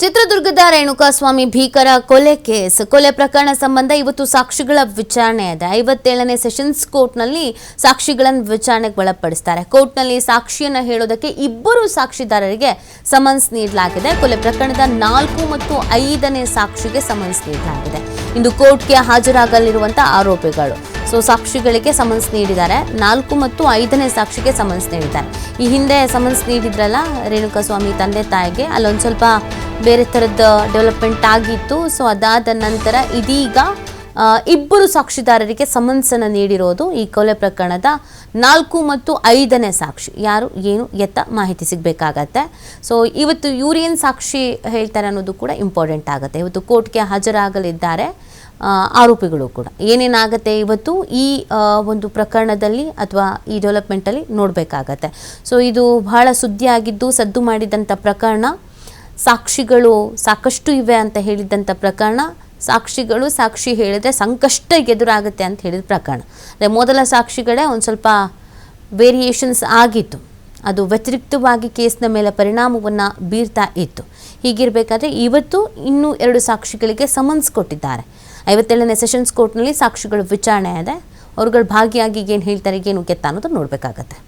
ಚಿತ್ರದುರ್ಗದ ರೇಣುಕಾಸ್ವಾಮಿ ಭೀಕರ ಕೊಲೆ ಕೇಸ್. ಕೊಲೆ ಪ್ರಕರಣ ಸಂಬಂಧ ಇವತ್ತು ಸಾಕ್ಷಿಗಳ ವಿಚಾರಣೆ ಇದೆ. ಐವತ್ತೇಳನೇ ಸೆಷನ್ಸ್ ಕೋರ್ಟ್ನಲ್ಲಿ ಸಾಕ್ಷಿಗಳನ್ನು ವಿಚಾರಣೆಗೆ ಒಳಪಡಿಸ್ತಾರೆ. ಕೋರ್ಟ್ನಲ್ಲಿ ಸಾಕ್ಷಿಯನ್ನು ಹೇಳೋದಕ್ಕೆ ಇಬ್ಬರು ಸಾಕ್ಷಿದಾರರಿಗೆ ಸಮನ್ಸ್ ನೀಡಲಾಗಿದೆ. ಕೊಲೆ ಪ್ರಕರಣದ ನಾಲ್ಕು ಮತ್ತು ಐದನೇ ಸಾಕ್ಷಿಗೆ ಸಮನ್ಸ್ ನೀಡಲಾಗಿದೆ. ಇಂದು ಕೋರ್ಟ್ಗೆ ಹಾಜರಾಗಲಿರುವಂತಹ ಆರೋಪಿಗಳು. ಸೊ ಸಾಕ್ಷಿಗಳಿಗೆ ಸಮನ್ಸ್ ನೀಡಿದ್ದಾರೆ. ನಾಲ್ಕು ಮತ್ತು ಐದನೇ ಸಾಕ್ಷಿಗೆ ಸಮನ್ಸ್ ನೀಡಿದ್ದಾರೆ. ಈ ಹಿಂದೆ ಸಮನ್ಸ್ ನೀಡಿದ್ರಲ್ಲ, ರೇಣುಕಾಸ್ವಾಮಿ ತಂದೆ ತಾಯಿಗೆ, ಅಲ್ಲೊಂದು ಸ್ವಲ್ಪ ಬೇರೆ ಥರದ ಡೆವಲಪ್ಮೆಂಟ್ ಆಗಿತ್ತು. ಸೊ ಅದಾದ ನಂತರ ಇದೀಗ ಇಬ್ಬರು ಸಾಕ್ಷಿದಾರರಿಗೆ ಸಮನ್ಸನ್ನು ನೀಡಿರೋದು ಈ ಕೊಲೆ ಪ್ರಕರಣದ ನಾಲ್ಕು ಮತ್ತು ಐದನೇ ಸಾಕ್ಷಿ. ಯಾರು, ಏನು, ಎತ್ತ ಮಾಹಿತಿ ಸಿಗಬೇಕಾಗತ್ತೆ. ಸೊ ಇವತ್ತು ಯೂರಿಯನ್ ಸಾಕ್ಷಿ ಹೇಳ್ತಾರೆ ಅನ್ನೋದು ಕೂಡ ಇಂಪಾರ್ಟೆಂಟ್ ಆಗುತ್ತೆ. ಇವತ್ತು ಕೋರ್ಟ್ಗೆ ಹಾಜರಾಗಲಿದ್ದಾರೆ ಆರೋಪಿಗಳು ಕೂಡ. ಏನೇನಾಗುತ್ತೆ ಇವತ್ತು ಈ ಒಂದು ಪ್ರಕರಣದಲ್ಲಿ ಅಥವಾ ಈ ಡೆವಲಪ್ಮೆಂಟಲ್ಲಿ ನೋಡಬೇಕಾಗತ್ತೆ. ಸೊ ಇದು ಬಹಳ ಸುದ್ದಿಯಾಗಿದ್ದು ಸದ್ದು ಮಾಡಿದಂಥ ಪ್ರಕರಣ, ಸಾಕ್ಷಿಗಳು ಸಾಕಷ್ಟು ಇವೆ ಅಂತ ಹೇಳಿದಂಥ ಪ್ರಕರಣ ಸಾಕ್ಷಿಗಳು ಸಾಕ್ಷಿ ಹೇಳಿದರೆ ಸಂಕಷ್ಟ ಎದುರಾಗುತ್ತೆ ಅಂತ ಹೇಳಿದ ಪ್ರಕರಣ. ಅಂದರೆ ಮೊದಲ ಸಾಕ್ಷಿಗಳೇ ಒಂದು ಸ್ವಲ್ಪ ವೇರಿಯೇಷನ್ಸ್ ಆಗಿತ್ತು. ಅದು ವ್ಯತಿರಿಕ್ತವಾಗಿ ಕೇಸ್ನ ಮೇಲೆ ಪರಿಣಾಮವನ್ನು ಬೀರ್ತಾ ಇತ್ತು. ಹೀಗಿರಬೇಕಾದ್ರೆ ಇವತ್ತು ಇನ್ನೂ ಎರಡು ಸಾಕ್ಷಿಗಳಿಗೆ ಸಮನ್ಸ್ ಕೊಟ್ಟಿದ್ದಾರೆ. ಐವತ್ತೇಳನೇ ಸೆಷನ್ಸ್ ಕೋರ್ಟ್ನಲ್ಲಿ ಸಾಕ್ಷಿಗಳು ವಿಚಾರಣೆ ಇದೆ ಅವ್ರುಗಳು ಭಾಗಿಯಾಗಿ ಏನು ಹೇಳ್ತಾರೆ, ಏನು ಕೆತ್ತ ಅನ್ನೋದು ನೋಡಬೇಕಾಗತ್ತೆ.